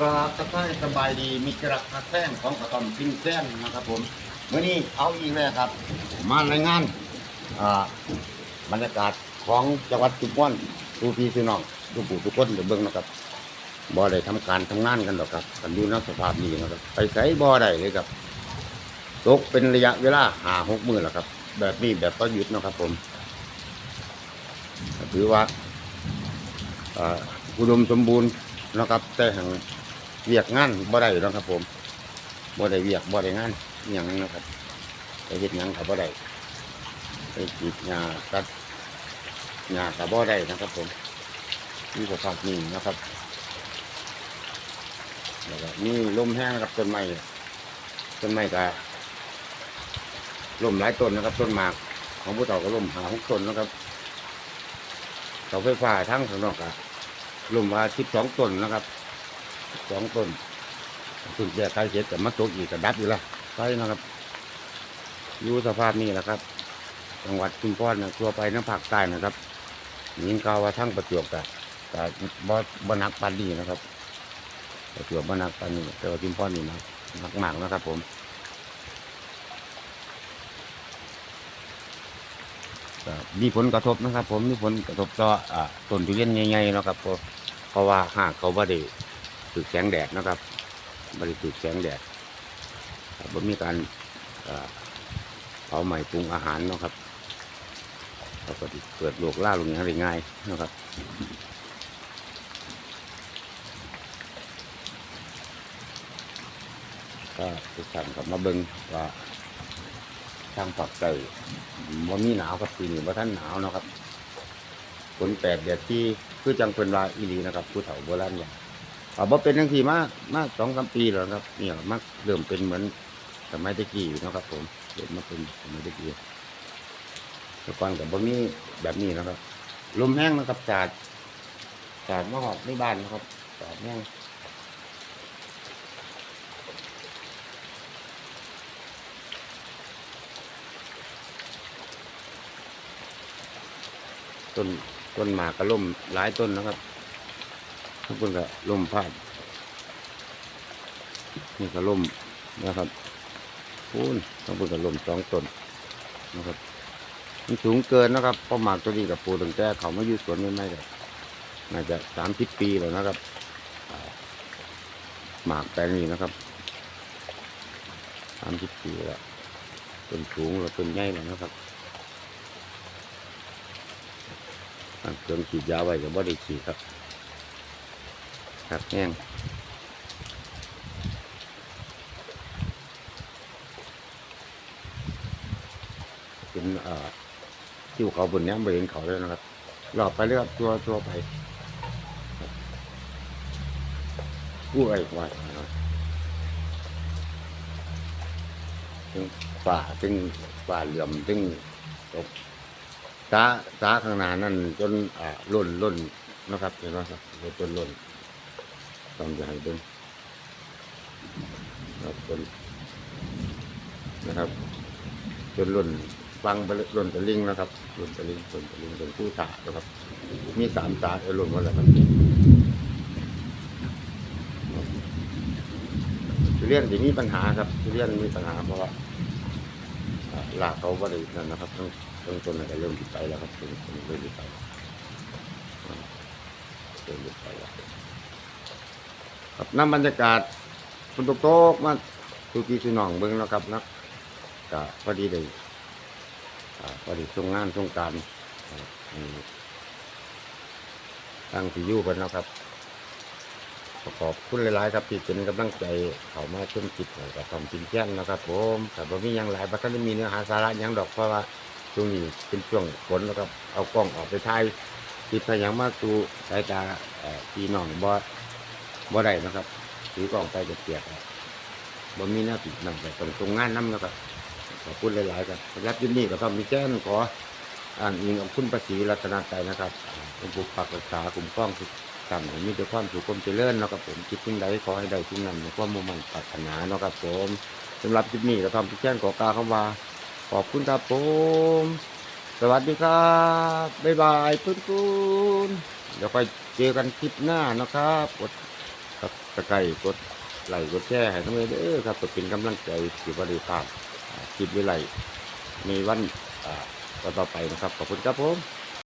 กราบทักทายสบายดีมีกระทักแท่งของกระตอมซิงแซนนะครับผมเมื่อนี้เอาอีกแล้วครับ มารายงานอ่าบรรยากาศของจังหวัดจุฬาดูพี่พี่น้องดูปู่ทุกคนเดี๋ยวเบิ่งนะครับบ่อได้ทำการทำงานกันหรอกครับกันอยู่ในสภาพนี้นะครับ ไปใส่บ่อได้เลยครับตกเป็นระยะเวลาหาหกมือแล้วครับ แบบนี้แบบก็หยุดนะครับ ผมถือว่าอ่าอุดมสมบูรณ์นะครับแต่แห่ง เวียกงานบ่ได้แล้วครับ ผมบ่ได้เวียกบ่ได้งานอย่างนั้นนะครับไปเฮ็ดยังกับบ่ได้ไปกรีดหญ้าตัดหญ้ากับบ่ได้นะครับ ผมนี่สภาพนี้นะครับแล้วก็นี่ลมแห้งนะครับต้นไม้ต้นไม้ก็ล่มหลายต้นนะครับ ต้นหมากของผู้เฒ่าก็ล่มหาหกต้นนะครับเสาไฟฟ้าทั้งข้างนอกอะล่มว่าสิบสองต้นนะครับ สองต้นถึงแก่ใครเสร็จแต่มาตกอีกก็ดับอยู่ละไฟนะครับ อยู่สภาพนี้แหละครับ จังหวัดชุมพรนะทั่วไปน้ำภาคใต้นะครับยินกาวว่าทั้งประจวบกับแต่บ่บ่หนักปานนี้นะครับ ประจวบบนักปานนี้แต่ว่าชุมพรนี่นะหนักมากนะครับ ผมมีผลกระทบนะครับ ผมมีผลกระทบต่ออ่าต้นทุเรียนใหญ่ๆนะครับเพราะเพราะว่าหากเขาบ่ได้ ถูกแสงแดดนะครับบ่ได้ถูกแสงแดดบ่มีการเผาใหม่ปรุงอาหารนะครับแล้วก็เกิดโรคล่าลงอย่างง่ายนะครับก็ทุกท่านกลับมาเบิ่งว่าทางฝักไก่ว่ามีหนาวครับปีนี้ว่าท่านหนาวนะครับฝนแปดเดือดที่คือจังเป็นว่าอีหลีนะครับผู้เฒ่าโบราณอย่าง เอาบ่เป็นทั้งทีมากมากสองสามปีแล้วครับเนี่ยมักเริ่มเป็นเหมือนสมัยตะกี้นะครับ ผมเริ่มมาเป็นสมัยตะกี้แต่ก่อนกับบ่มีแบบนี้นะครับลมแห้งนะครับสาดสาดมาหอดในบ้านนะครับสาดแห้งต้นต้นหมากก็ล่มหลายต้นนะครับ ทุกคนก็ล่มพาดนี่ก็ล่มนะครับพูนทุกคนก็ล่มสองตนนะครับ มันสูงเกินนะครับเพราะหมากตัวนี้กับปูตั้งแต่เขาไมาอยู่สวนไม่ไม่เลยน่าจะสามสิบปีแล้วนะครับ หมากแปลงนี้นะครับสามสิบปีแล้วต้นสูงแล้วต้นใหญ่แล้วนะครับเครื่องฉีดยาไว้ก็บ่ได้ฉีดครับ หักแห้งเป็นเอ่อที่เขาบนนี้ไม่เห็นเขาเลยนะครับหลอบไปเรื่อยตัวตัวไปกู้ไอ้ควายนะครับถึงป่าถึงป่าเหลื่อมถึงตกสาสาข้างหน้านั่นจนอ่าล้นล้นนะครับเห็นไหมครับจนล้น ต้องจะให้เป็นครับจนนะครับจนล้นฟังไปเลยล้นตะลิงนะครับล้นตะลิงล้นตะลิงเป็นผู้สานะครับ มีสามสาเออล้นมดแล้วครับทุเรียนที่มีปัญหาครับทุเรียนมีปัญหาเพราะว่าอ่าลากเขาบรินั่นนะครับต้องต้นต้นอะไรเริ่มติดไปแล้วครับต้นเริ่มติดไปเริ่มติดไปแล้ว ครับน้ำบรรยากาศฝนตกตกมาทุกทีสุนองเบิ้งแล้วครับนะก็พอดีเลยพอดีช่วงงานช่วงการอ่าอืมตั้งที่ยู่กันแล้วครับขอบคุณหลายๆครับที่เป็นกำลังใจเขามาชมจิตกับทำจินเทียนนะครับผมแต่บ่มียังหลายบัดนี้มีเนื้อหาสาระยังดอกเพราะว่าช่วงนี้เป็นช่วงฝนแล้วครับเอากล้องออกไปถ่ายติดพยังมาสู่สายตาพี่น้องบ่ บ่ได้นะครับถือกล้องไปจะเปียกครับบ่มีหน้าติดนั่งแต่ต้องตรงงานน้ำนะครับขอบคุณหลายๆครับสำหรับที่นี่ก็ต้องมีแจ้งขออ่านอิงของคุณประสีรัตนาใจนะครับเป็นบุคปักรักษากลุ่มกล้องทุกท่านมีแต่ความสุขความเจริญนะครับผมคิดสิ่งใดขอให้ได้สิ่งนั้นในความมุ่งมั่นปรารถนานะครับผมสำหรับคลิปนี้ก็ทำที่แจ้งขอกาคำว่าขอบคุณครับผม สวัสดีครับ บ๊ายบายเพื่อนๆเดี๋ยวไปเจอกันคลิปหน้านะครับกด ครับตะไคร้กดไหลกดแช่ให้ทั้งเลยเด้อครับเพื่อเป็นกำลังใจสิบริภาพอ่าคลิปวิไลในวันต่อไปนะครับ ขอบคุณครับผม